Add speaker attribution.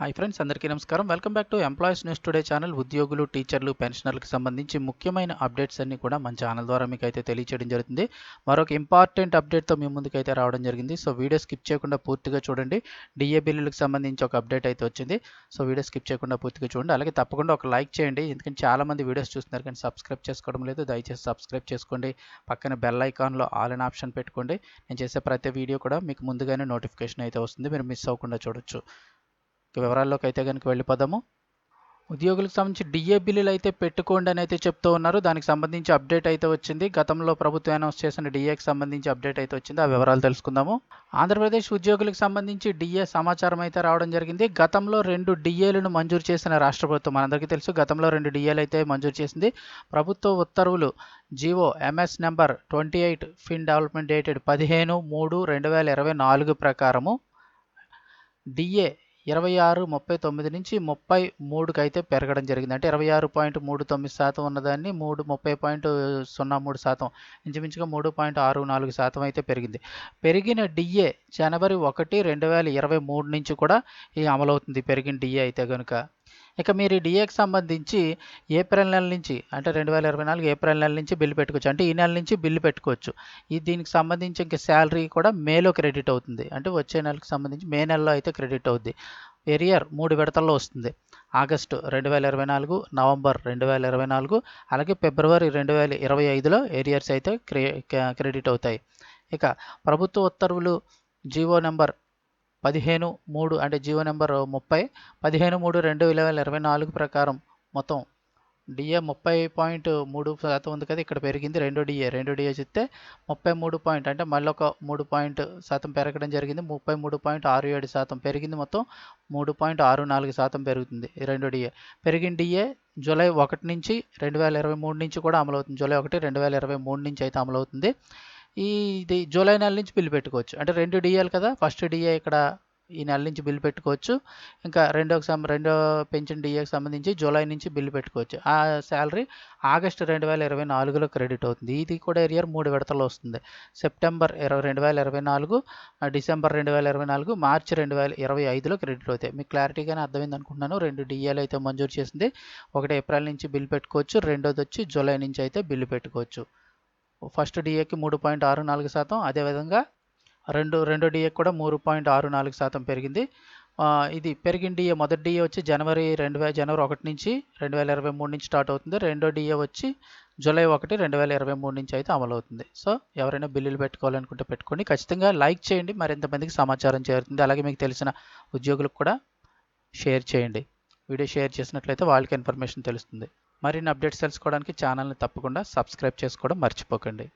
Speaker 1: Hi friends అందరికీ నమస్కారం. Welcome back to employees news today channel. ఉద్యోగులు టీచర్లు పెన్షనర్లకు సంబంధించి ముఖ్యమైన అప్డేట్స్ అన్ని కూడా మన ఛానల్ ద్వారా మీకు అయితే తెలియచేయడం జరుగుతుంది. మరొక ఇంపార్టెంట్ అప్డేట్తో మీ ముందుకు అయితే రావడం జరిగింది. సో వీడియో స్కిప్ చేయకుండా పూర్తిగా చూడండి. డిఏ బిల్లులకు సంబంధించి ఒక అప్డేట్ అయితే వచ్చింది. సో వీడియో స్కిప్ చేయకుండా పూర్తిగా చూడండి. అలాగే తప్పకుండా ఒక లైక్ చేయండి. ఎందుకంటే చాలామంది వీడియోస్ చూస్తున్నారు కానీ సబ్స్క్రైబ్ చేసుకోవడం లేదు. దయచేసి సబ్స్క్రైబ్ చేసుకోండి. పక్కన బెల్ ఐకాన్లో ఆల్ అన్ ఆప్షన్ పెట్టుకోండి. నేను చేసే ప్రతి వీడియో కూడా మీకు ముందుగానే నోటిఫికేషన్ అయితే వస్తుంది. మీరు మిస్ అవ్వకుండా చూడొచ్చు. వివరాల్లోకి అయితే కనుక వెళ్ళిపోదాము ఉద్యోగులకు సంబంధించి డిఏ బిల్లులు అయితే పెట్టుకోండి అని అయితే చెప్తూ ఉన్నారు. దానికి సంబంధించి అప్డేట్ అయితే వచ్చింది. గతంలో ప్రభుత్వం అనౌన్స్ చేసిన డిఏకి సంబంధించి అప్డేట్ అయితే వచ్చింది. ఆ వివరాలు తెలుసుకుందాము. ఆంధ్రప్రదేశ్ ఉద్యోగులకు సంబంధించి డిఏ సమాచారం అయితే రావడం జరిగింది. గతంలో రెండు డిఏలను మంజూరు చేసిన రాష్ట్ర ప్రభుత్వం మనందరికీ తెలుసు. గతంలో రెండు డిఏలు అయితే మంజూరు చేసింది. ప్రభుత్వ ఉత్తర్వులు GO MS number twenty eight fin development dated పదిహేను మూడు రెండు వేల ఇరవై నాలుగు ప్రకారము. డిఏ ఇరవై ఆరు ముప్పై తొమ్మిది నుంచి ముప్పై మూడుకి అయితే పెరగడం జరిగింది. అంటే ఇరవై ఆరు పాయింట్ మూడు తొమ్మిది శాతం ఉన్నదాన్ని మూడు ముప్పై పాయింట్ సున్నా మూడు శాతం ఇంచుమించుగా మూడు పాయింట్ ఆరు నాలుగు శాతం అయితే పెరిగింది. పెరిగిన డిఏ జనవరి ఒకటి రెండు వేల ఇరవై మూడు నుంచి కూడా ఈ అమలవుతుంది పెరిగిన డిఏ అయితే కనుక ఇక మీరు ఈ డిఏకి సంబంధించి ఏప్రిల్ నెల నుంచి అంటే రెండు వేల ఇరవై నాలుగు ఏప్రిల్ నెల నుంచి బిల్లు పెట్టుకోవచ్చు. అంటే ఈ నెల నుంచి బిల్లు పెట్టుకోవచ్చు. ఈ దీనికి సంబంధించి ఇంకా శాలరీ కూడా మేలో క్రెడిట్ అవుతుంది. అంటే వచ్చే నెలకు సంబంధించి మే నెలలో అయితే క్రెడిట్ అవుద్ది. ఎరియర్ మూడు విడతల్లో వస్తుంది. ఆగస్టు రెండు వేల ఇరవై నాలుగు నవంబర్ రెండు వేల ఇరవై నాలుగు అలాగే ఫిబ్రవరి రెండు వేల ఇరవై ఐదులో ఏరియర్స్ అయితే క్రె క్రెడిట్ అవుతాయి. ఇక ప్రభుత్వ ఉత్తర్వులు జీవో నెంబర్ పదిహేను మూడు అంటే జీవో నెంబర్ ముప్పై పదిహేను మూడు రెండు వేల ఇరవై నాలుగు ప్రకారం మొత్తం డిఏ ముప్పై పాయింట్ మూడు శాతం ఉంది కదా ఇక్కడ పెరిగింది రెండు డిఏ. రెండు డిఏ చెప్తే ముప్పై మూడు పాయింట్ అంటే మళ్ళీ ఒక మూడు పాయింట్ శాతం పెరగడం జరిగింది. ముప్పై మూడు పాయింట్ ఆరు ఏడు శాతం పెరిగింది మొత్తం. మూడు పాయింట్ ఆరు నాలుగు శాతం పెరుగుతుంది రెండు డిఏ. పెరిగిన డిఏ జూలై ఒకటి నుంచి రెండు వేల ఇరవై మూడు నుంచి కూడా అమలవుతుంది. జూలై ఒకటి రెండు వేల ఇరవై మూడు నుంచి అయితే అమలవుతుంది. ఈ ఇది జూలై నెల నుంచి బిల్లు పెట్టుకోవచ్చు. అంటే రెండు డిఏలు కదా ఫస్ట్ డిఏ ఇక్కడ ఈ నెల నుంచి బిల్లు పెట్టుకోవచ్చు. ఇంకా రెండోకి సం రెండో పెన్షన్ డిఏకి సంబంధించి జూలై నుంచి బిల్లు పెట్టుకోవచ్చు. ఆ శాలరీ ఆగస్టు రెండు వేల ఇరవై నాలుగులో క్రెడిట్ అవుతుంది. ఇది కూడా ఎరియర్ మూడు విడతలు వస్తుంది. సెప్టెంబర్ ఇరవై రెండు వేల ఇరవై నాలుగు డిసెంబర్ రెండు వేల ఇరవై నాలుగు మార్చి రెండు వేల ఇరవై ఐదులో క్రెడిట్ అవుతాయి. మీకు క్లారిటీగానే అర్థమైంది అనుకుంటున్నాను రెండు డిఏలు అయితే మంజూరు చేసింది. ఒకటి ఏప్రిల్ నుంచి బిల్లు పెట్టుకోవచ్చు. రెండోది వచ్చి జూలై నుంచి అయితే బిల్లు పెట్టుకోవచ్చు. ఫస్ట్ డిఏకి మూడు పాయింట్ ఆరు నాలుగు శాతం అదేవిధంగా రెండు రెండో డిఏకి కూడా మూడు పాయింట్ ఆరు నాలుగు శాతం పెరిగింది. ఇది పెరిగిన డిఏ మొదటి డిఏ వచ్చి జనవరి రెండు వేల జనవరి ఒకటి నుంచి రెండు వేల ఇరవై మూడు నుంచి స్టార్ట్ అవుతుంది. రెండో డిఏ వచ్చి జూలై ఒకటి రెండు వేల ఇరవై మూడు నుంచి అయితే అమలవుతుంది సో ఎవరైనా బిల్లులు పెట్టుకోవాలనుకుంటే పెట్టుకోండి. ఖచ్చితంగా లైక్ చేయండి. మరింతమందికి సమాచారం చేరుతుంది. అలాగే మీకు తెలిసిన ఉద్యోగులకు కూడా షేర్ చేయండి. వీడియో షేర్ చేసినట్లయితే వాళ్ళకి ఇన్ఫర్మేషన్ తెలుస్తుంది. మరిన్ని అప్డేట్స్ తెలుసుకోవడానికి ఛానల్ని తప్పకుండా సబ్స్క్రైబ్ చేసుకోవడం మర్చిపోకండి.